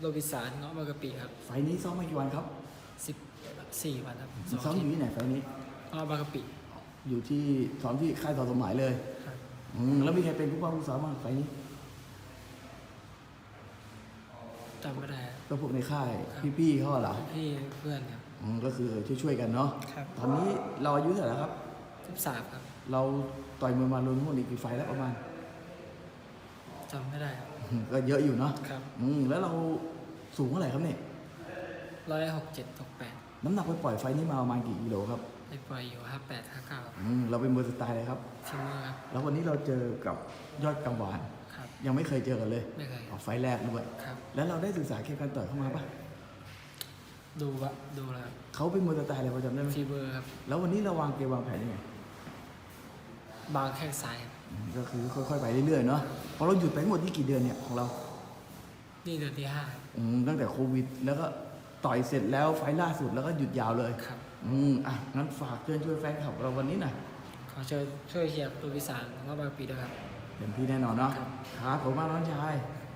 โรบินสารเงาะบางกะปิครับไฟล์นี้ซ้อมมากี่วันครับสิบสี่วันครับสองซ้อมอาอทิตยู่ย์ที่ไหนไฟล์นี้เงาะบางกะปิอยู่ที่ซ้อมที่ค่ายต่อสมหมายเลยครับอืมแล้วมีใครเป็นผู้ป้องผู้ซ้อมบ้างไฟล์นี้จำไม่ได้ครับก็พวกในค่ายพี่ๆเขาอะเหรอพี่เพื่อนครับอืมก็คือช่วยๆกันเนาะครับตอนนี้เราอายุเท่าไหร่แล้วครับสิบสามครับ เราต่อยมวยมารวมทั้งหมดนี่กี่ไฟล์แล้วประมาณ จำไม่ได้ครับอืมก็เยอะอยู่เนาะครับอืมแล้วเราสูงเท่าไหร่ครับเนี่ยร้อยหกเจ็ดหกแปดน้ำหนักไปปล่อยไฟล์นี้มาประมาณกี่กิโลครับไปปล่อยอยู่ห้าแปดห้าเก้าอืมเราเป็นมวยสไตล์อะไรครับชิมเมอร์ครับ แล้ววันนี้เราเจอกับยอดกังวาน ครับ ยังไม่เคยเจอกันเลยไม่เคยออกไฟล์แรกด้วย ครับ แล้วเราได้ศึกษาเกมการต่อยเข้ามาปะดูวะดูแล้วครับเขาเป็นมวยสไตล์อะไรพอจำได้ไหมฟีเบอร์ครับ แล้ววันนี้เราวางเกมวางแผนยังไง บางแข้งซ้ายครับอืมก็คือค่อยๆไปเรื่อยๆเนาะพอเราหยุดไปทั้งหมดที่กี่เดือนเนี่ยของเรานี่เดือนที่ห้าครับอืมตั้งแต่โควิด แล้วก็ต่อยเสร็จแล้วไฟล์ล่าสุดแล้วก็หยุดยาวเลย ครับ อืมอะงั้นฝากเชิญช่วยแฟนคลับเราวันนี้หน่อยขอเชิญช่วยเชียร์โรบินสารเงาะบางกะปิด้วยครับ เต็มที่แน่นอนเนาะครับ ครับผมมากน้องชายค